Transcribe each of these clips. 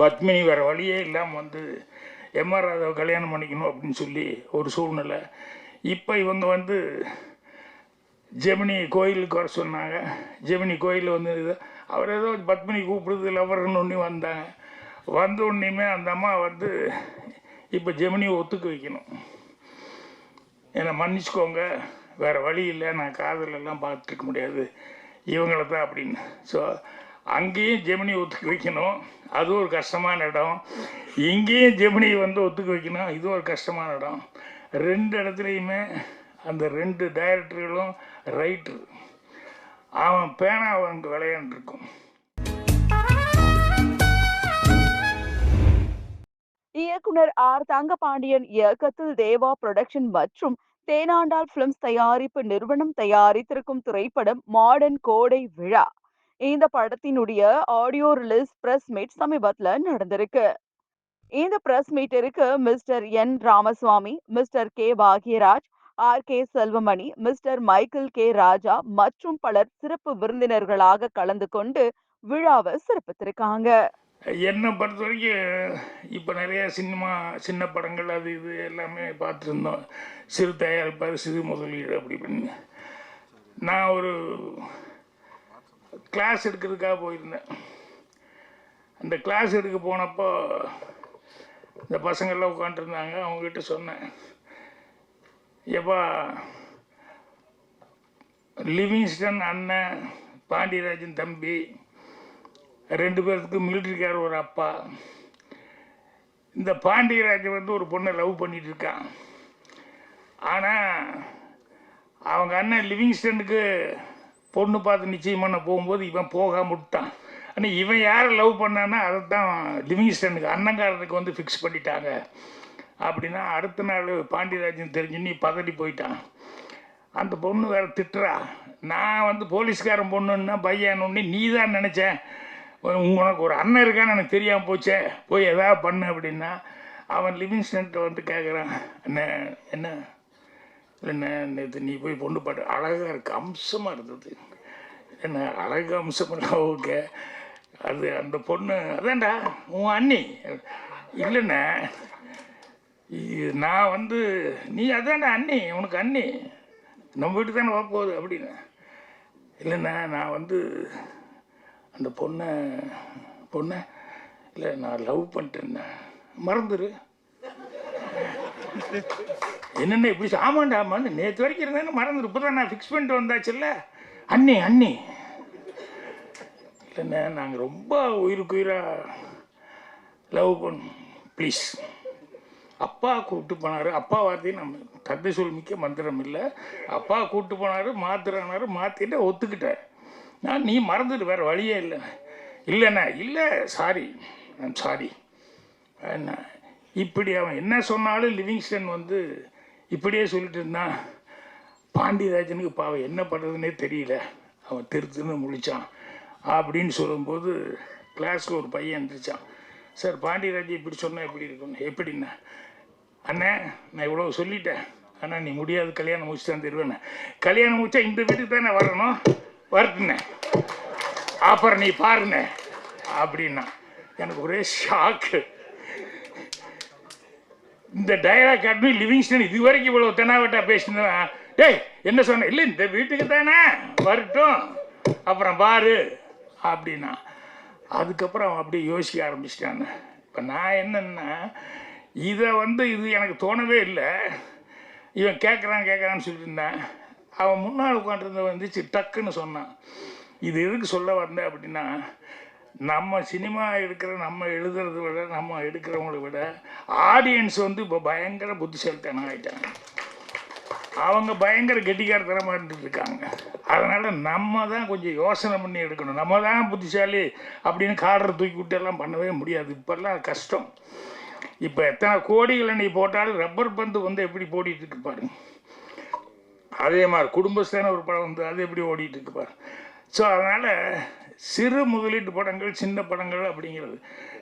பத்மினி வேறு வழியே இல்லாமல் வந்து எம்ஆர் ராதாவை கல்யாணம் பண்ணிக்கணும் அப்படின்னு சொல்லி ஒரு சூழ்நிலை. இப்போ இவங்க வந்து ஜெமினி கோயிலுக்கு வர சொன்னாங்க. ஜெமினி கோயில் வந்து அவர் ஏதோ பத்மினி கூப்பிடுறது லவர்னு ஒன்று வந்தாங்க. வந்த உடனேயுமே அந்த அம்மா வந்து இப்போ ஜெமினியை ஒத்துக்க வைக்கணும். என்னை மன்னிச்சுக்கோங்க வேறு வழி இல்லை நான் காதலெல்லாம் பார்த்துருக்க முடியாது. இவங்கள தான் அப்படின்னு. ஸோ அங்கேயும் ஜெமினி ஒத்துக்க வைக்கணும். அது ஒரு கஷ்டமான இடம். இங்கேயும் ஜெமினி வந்து ஒத்துக்க வைக்கணும். இது ஒரு கஷ்டமான இடம். ரெண்டு இடத்துலையுமே அந்த ரெண்டு டைரக்டர்களும் ரைட்ரு அவன் பேனா அவங்க விளையாண்டுருக்கும் இயக்குனர் ஆர். தங்கபாண்டியன் இயக்கத்தில் தேவா புரொடக்ஷன் மற்றும் தேனாண்டால் பிலிம்ஸ் தயாரிப்பு நிறுவனம் தயாரித்திருக்கும் திரைப்படம் மாடர்ன் கோடை விழா. இந்த படத்தினுடைய ஆடியோ ரிலீஸ் பிரஸ் மீட் சமீபத்துல நடந்திருக்கு. இந்த press மீட்டிற்கு mister N Ramaswamy mister K Bhagyaraj R K Selvamani mister Michael K Raja மற்றும் பலர் சிறப்பு விருந்தினர்களாக கலந்து கொண்டு விழாவை சிறப்பித்திருக்காங்க. என்னை பொறுத்த வரைக்கும் இப்போ நிறைய சினிமா சின்ன படங்கள் அது இது எல்லாமே பார்த்துருந்தோம். சிறு தயாரிப்பார் சிறு முதலீடு அப்படி பண்ணி நான் ஒரு கிளாஸ் எடுக்கிறதுக்காக போயிருந்தேன். அந்த கிளாஸ் எடுக்க போனப்போ இந்த பசங்கள்லாம் உட்காந்துருந்தாங்க அவங்ககிட்ட சொன்னேன் எப்பா லிவிங்ஸ்டன் அண்ணன் பாண்டியராஜன் தம்பி ரெண்டு பேர்த்துக்கு மிலிட்ரிக்கார ஒரு அப்பா. இந்த பாண்டியராஜன் வந்து ஒரு பொண்ணை லவ் பண்ணிகிட்டு இருக்கான். ஆனால் அவங்க அண்ணன் லிவிங்ஸ்டனுக்கு பொண்ணு பார்த்து நிச்சயம் பண்ண போகும்போது இவன் போகாம விட்டான். ஆனால் இவன் யாரை லவ் பண்ணான்னா அதை தான் லிவிங்ஸ்டனுக்கு அன்னங்காரனுக்கு வந்து ஃபிக்ஸ் பண்ணிட்டாங்க. அப்படின்னா அடுத்த நாள் பாண்டியராஜன் தெரிஞ்சு நீ பதறி போயிட்டான். அந்த பொண்ணு வேற திட்டுறா. நான் வந்து போலீஸ்காரன் பொண்ணுன்னா பையனுன்னு நீ தான் நினச்சேன் உனக்கு ஒரு அண்ணன் இருக்கான்னு எனக்கு தெரியாமல் போச்சே. போய் எதாவது பண்ணு அப்படின்னா அவன் லிவிங்ஸ்டன்ட்ட வந்து கேட்குறான் என்ன என்ன? இல்லைண்ணே நேற்று நீ போய் பொண்ணு பாட்டு அழகாக இருக்குது அம்சமாக இருந்தது. என்ன அழகு அம்சம்னா ஓகே. அது அந்த பொண்ணு அதான்டா உன் அண்ணி. இல்லைண்ணே நான் வந்து நீ அதான்டா அண்ணி உனக்கு அண்ணி. நம்ம வீட்டுக்கு தானே வரப்போகுது அப்படின்னு. இல்லைண்ணே நான் வந்து அந்த பொண்ணை பொண்ணை இல்லை நான் லவ் பண்ணிட்டேண்ணே. மறந்துடு என்னென்ன இப்படி சொ- ஆமாண்டா ஆமான்னு நேற்று வரைக்கும் இருந்தேன்னு மறந்துரு. இப்போ தான் நான் ஃபிக்ஸ் பண்ணிட்டு வந்தாச்சுல்ல. அண்ணி அண்ணி. இல்லைண்ணே நாங்கள் ரொம்ப உயிருக்கு உயிராக லவ் பண்ணோம் ப்ளீஸ் அப்பா கூப்பிட்டு போனார். அப்பா வார்த்தையும் நம்ம தந்தை சொல் மிக்க மந்திரம் இல்லை. அப்பா கூப்பிட்டு போனார் மாத்துறானாரு மாற்றிட்டு ஒத்துக்கிட்டேன் நான் நீ மறந்துட்டு வேறு வழியே இல்லை. இல்லைண்ணா இல்லை சாரி ஐம் சாரி என்ன? இப்படி அவன் என்ன சொன்னாலும் லிவிங்ஸ்டன் வந்து இப்படியே சொல்லிட்டு இருந்தான். பாண்டியராஜனுக்கு பாவம் என்ன பண்ணுறதுனே தெரியல. அவன் திருத்துன்னு முழிச்சான். அப்படின்னு சொல்லும்போது கிளாஸில் ஒரு பையன் எழுந்திரிச்சான் சார் பாண்டியராஜ் இப்படி சொன்னால் எப்படி இருக்கும்? எப்படின்னா? அண்ணே நான் இவ்வளோ சொல்லிட்டேன். ஆனால் நீ முடியாது. கல்யாணம் முடிச்சு தான் தருவேண்ணே கல்யாணம் முடிச்சா இந்த வீட்டுக்கு தானே வரணும்? வரட்டுண்ணே அப்புறம் நீ பாருண்ணே அப்படின்னா எனக்கு ஒரே ஷாக்கு இந்த டயலாக் காட்டு லிவிங்ஸ்டன் இது வரைக்கும் இவ்வளோ தென்னாவட்டா பேசினா டேய் என்ன சொன்ன? இல்லை இந்த வீட்டுக்கு தானே? வரட்டும். அப்புறம் பாரு அப்படின்னா. அதுக்கப்புறம் அவன் அப்படியே யோசிக்க ஆரம்பிச்சிட்டாங்க. இப்போ நான் என்னென்னா இதை வந்து இது எனக்கு தோணவே இல்லை. இவன் கேட்குறான் கேட்குறான்னு சொல்லிட்டு இருந்தேன். அவன் முன்னால் உட்காந்துருந்த வந்துச்சு டக்குன்னு சொன்னான். இது எதுக்கு சொல்ல வந்தேன் அப்படின்னா நம்ம சினிமா எடுக்கிற நம்ம எழுதுறத விட நம்ம எடுக்கிறவங்கள விட ஆடியன்ஸ் வந்து இப்போ பயங்கர புத்திசாலித்தனம் ஆகிட்டாங்க அவங்க பயங்கர கெட்டிக்காரத்தனமாக இருந்துட்டுருக்காங்க. அதனால் நம்ம தான் கொஞ்சம் யோசனை பண்ணி எடுக்கணும். நம்ம தான் புத்திசாலி அப்படின்னு காடரை தூக்கி விட்டு எல்லாம் பண்ணவே முடியாது. இப்போல்லாம் கஷ்டம். இப்போ எத்தனை கோடிகளை நீ போட்டாலும் ரப்பர் பந்து வந்து எப்படி போடிட்டு இருக்கு பாருங்க. அதே மாதிரி குடும்பஸ்தான ஒரு படம் வந்து அது எப்படி ஓடிட்டு இருக்கு பாரு ஸோ அதனால் சிறு முதலீட்டு படங்கள் சின்ன படங்கள் அப்படிங்கிறது.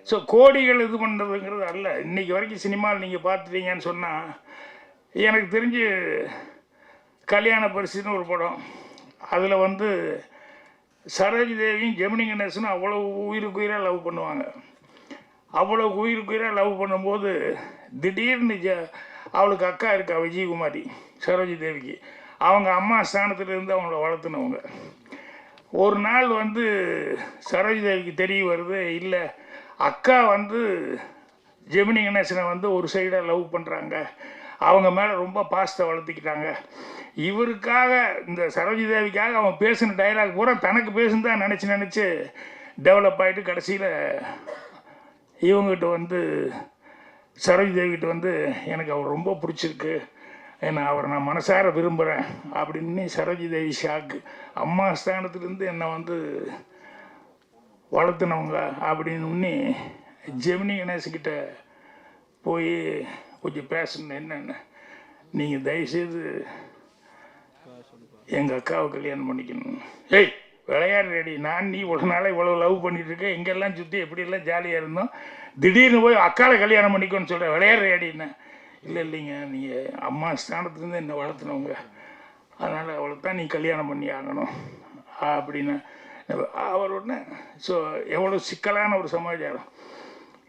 ஸோ கோடிகள் இது பண்ணுறதுங்கிறது அல்ல. இன்றைக்கி வரைக்கும் சினிமாவில் நீங்கள் பார்த்துட்டீங்கன்னு சொன்னால் எனக்கு தெரிஞ்சு கல்யாண பரிசுன்னு ஒரு படம். அதில் வந்து சரோஜ் தேவியும் ஜெமினி கணேசனும் அவ்வளோ உயிருக்கு உயிராக லவ் பண்ணுவாங்க. அவ்வளோ உயிருக்கு உயிராக லவ் பண்ணும்போது திடீர்னு ஜ அவளுக்கு அக்கா இருக்கா விஜயகுமாரி சரோஜி தேவிக்கு. அவங்க அம்மா ஸ்தானத்துலேருந்து அவங்கள வளர்த்துனவங்க. ஒரு நாள் வந்து சரோஜி தேவிக்கு தெரிய வருது இல்லை அக்கா வந்து ஜெமினி கணேசனை வந்து ஒரு சைடாக லவ் பண்ணுறாங்க அவங்க மேலே ரொம்ப பாசத்தை வளர்த்திக்கிட்டாங்க. இவருக்காக இந்த சரோஜி தேவிக்காக அவன் பேசின டைலாக் பூரா தனக்கு பேசுன்னு தான் நினச்சி நினச்சி டெவலப் ஆகிட்டு கடைசியில் இவங்ககிட்ட வந்து சரோஜி தேவிகிட்ட வந்து எனக்கு அவர் ரொம்ப பிடிச்சிருக்கு. நான் அவரை நான் மனசார விரும்புகிறேன் அப்படின்னு சரோஜிதேவி ஷாக்கு அம்மா ஸ்தானத்துலேருந்து என்னை வந்து வளர்த்துனவங்க அப்படின்னு ஜெமினி கணேஷ்கிட்ட போய் கொஞ்சம் பேசணும் என்னென்ன. நீங்கள் தயவுசெய்து எங்கள் அக்காவை கல்யாணம் பண்ணிக்கணும். ஏய் விளையாடுறடி. நான் நீ இவ்வளோ நாளாக இவ்வளோ லவ் பண்ணிட்டு இருக்கேன். எங்கெல்லாம் சுற்றி எப்படியெல்லாம் ஜாலியாக இருந்தோம். திடீர்னு போய் அக்காவை கல்யாணம் பண்ணிக்கோன்னு சொல்கிறேன் விளையாடுறடின்னு. இல்லை இல்லைங்க. நீங்கள் அம்மா ஸ்தானத்துலேருந்து என்னை வளர்த்துனவங்க. அதனால் அவளை தான் நீ கல்யாணம் பண்ணி ஆகணும் அப்படின்னு. அவர் உடனே ஸோ எவ்வளோ சிக்கலான ஒரு சமாச்சாரம்.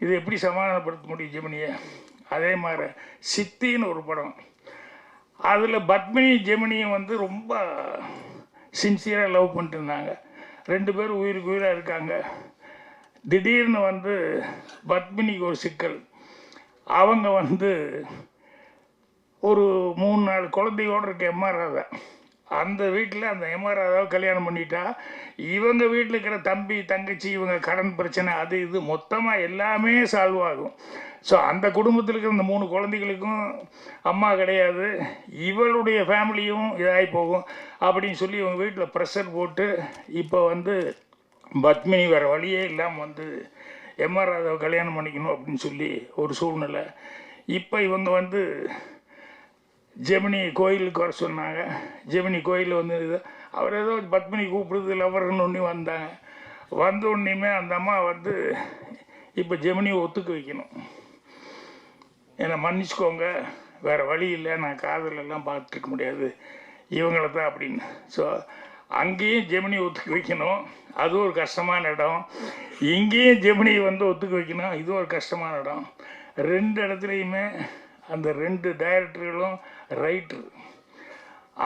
இது எப்படி சமாதானப்படுத்த முடியும் ஜெமினியை? அதே மாதிரி சித்தின்னு ஒரு படம். அதில் பத்மினி ஜெமினியும் வந்து ரொம்ப சின்சியராக லவ் பண்ணிட்டு இருந்தாங்க. ரெண்டு பேரும் உயிருக்கு உயிராக இருக்காங்க. திடீர்னு வந்து பத்மினிக்கு ஒரு சிக்கல். அவங்க வந்து ஒரு மூணு நாலு குழந்தையோடு இருக்க எம்ஆர் அந்த வீட்டில் அந்த எம்ஆர் கல்யாணம் பண்ணிட்டா இவங்க வீட்டில் இருக்கிற தம்பி தங்கச்சி இவங்க கடன் பிரச்சனை அது இது மொத்தமாக எல்லாமே சால்வ் ஆகும். ஸோ அந்த குடும்பத்தில் இருக்கிற இந்த மூணு குழந்தைகளுக்கும் அம்மா கிடையாது. இவளுடைய ஃபேமிலியும் இதாகி போகும். அப்படின்னு சொல்லி இவங்க வீட்டில் ப்ரெஷர் போட்டு இப்போ வந்து பத்மினி வேறு வழியே இல்லாமல் வந்து எம்ஆர் ராதாவை கல்யாணம் பண்ணிக்கணும் அப்படின்னு சொல்லி ஒரு சூழ்நிலை. இப்போ இவங்க வந்து ஜெமினி கோயிலுக்கு வர சொன்னாங்க. ஜெமினி கோயில் வந்து இது அவர் ஏதோ பத்மினி கூப்பிடுறது லவர்னு ஒன்று வந்தாங்க. வந்த உடனேயுமே அந்த அம்மா வந்து இப்போ ஜெமினியை ஒத்துக்க வைக்கணும். என்னை மன்னிச்சுக்கோங்க வேறு வழி இல்லை நான் காதலெல்லாம் பார்த்துருக்க முடியாது இவங்கள தான் அப்படின்னு. ஸோ அங்கேயும் ஜெமினி ஒத்துக்க வைக்கணும். அது ஒரு கஷ்டமான இடம். இங்கேயும் ஜெமினி வந்து ஒத்துக்க வைக்கணும். இது ஒரு கஷ்டமான இடம். ரெண்டு இடத்துலையுமே அந்த ரெண்டு டைரக்டர்களும் ரைட்டர்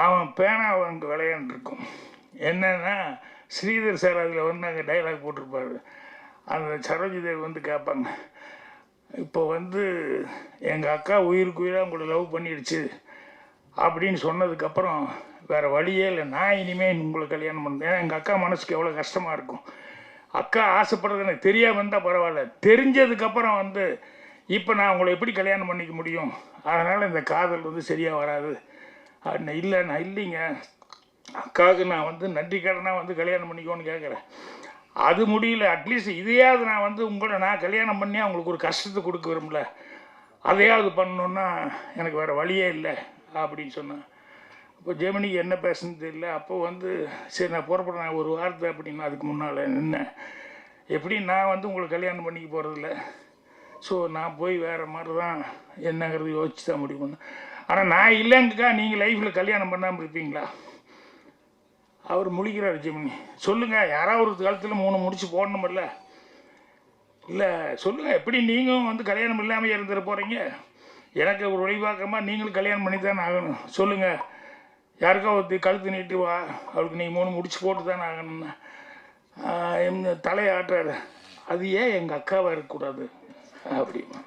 அவன் பேனா அங்கே விளையாண்டுருக்கும் என்னன்னா ஸ்ரீதர் சார் அதில் வந்து அங்கே டைலாக் போட்டிருப்பாரு. அந்த சரோஜி தேவ் வந்து கேட்பாங்க இப்போ வந்து எங்கள் அக்கா உயிருக்கு உயிராக உங்களை லவ் பண்ணிடுச்சு அப்படின்னு சொன்னதுக்கப்புறம் வேறு வழியே இல்லை. நான் இனிமேல் உங்களை கல்யாணம் பண்ணுறேன் ஏன்னா எங்கள் அக்கா மனசுக்கு எவ்வளோ கஷ்டமாக இருக்கும். அக்கா ஆசைப்படுறது எனக்கு தெரியாமல் இருந்தால் பரவாயில்ல. தெரிஞ்சதுக்கப்புறம் வந்து இப்போ நான் உங்களை எப்படி கல்யாணம் பண்ணிக்க முடியும்? அதனால் இந்த காதல் வந்து சரியாக வராது. அப்படின்னு இல்லை நான் இல்லைங்க. அக்காவுக்கு நான் வந்து நன்றி கடனாக வந்து கல்யாணம் பண்ணிக்கோன்னு கேட்குறேன் அது முடியல. அட்லீஸ்ட் இதையாவது நான் வந்து உங்களை நான் கல்யாணம் பண்ணி அவங்களுக்கு ஒரு கஷ்டத்தை கொடுக்க விரும்பல. அதையாவது பண்ணணுன்னா எனக்கு வேறு வழியே இல்லை அப்படின்னு சொன்னேன். இப்போ ஜெமினிக்கு என்ன பேசுன்னு தெரியல. அப்போ வந்து சரி நான் புறப்படுறேன். ஒரு வாரத்தை அப்படின்னு அதுக்கு முன்னால் நின்னேன். எப்படி நான் வந்து உங்களை கல்யாணம் பண்ணிக்க போகிறதில்ல ஸோ நான் போய் வேறு மாதிரி தான் என்னங்கிறது யோசிச்சு தான் முடிவு பண்ணேன். ஆனால் நான் இல்லைங்கக்கா நீங்கள் லைஃப்பில் கல்யாணம் பண்ணாமல் இருப்பீங்களா? அவர் முழிக்கிறார் ஜெமினி சொல்லுங்கள் யாராவது ஒரு காலத்தில் மூணு முடிச்சு போடணுமில்ல? இல்லை சொல்லுங்கள் எப்படி நீங்களும் வந்து கல்யாணம் இல்லாமல் இருந்துட போகிறீங்க எனக்கு ஒரு வழிபாக்கமாக நீங்களும் கல்யாணம் பண்ணி தான் ஆகணும். சொல்லுங்கள் யாருக்கா ஒருத்தி கழுத்து நீட்டு வா அவளுக்கு நீ மூணு முடிச்சு போட்டு தான் ஆகணும்னா தலையை ஆட்டுறாரு. அது ஏன் எங்கள் அக்காவாக இருக்கக்கூடாது? அப்படிமா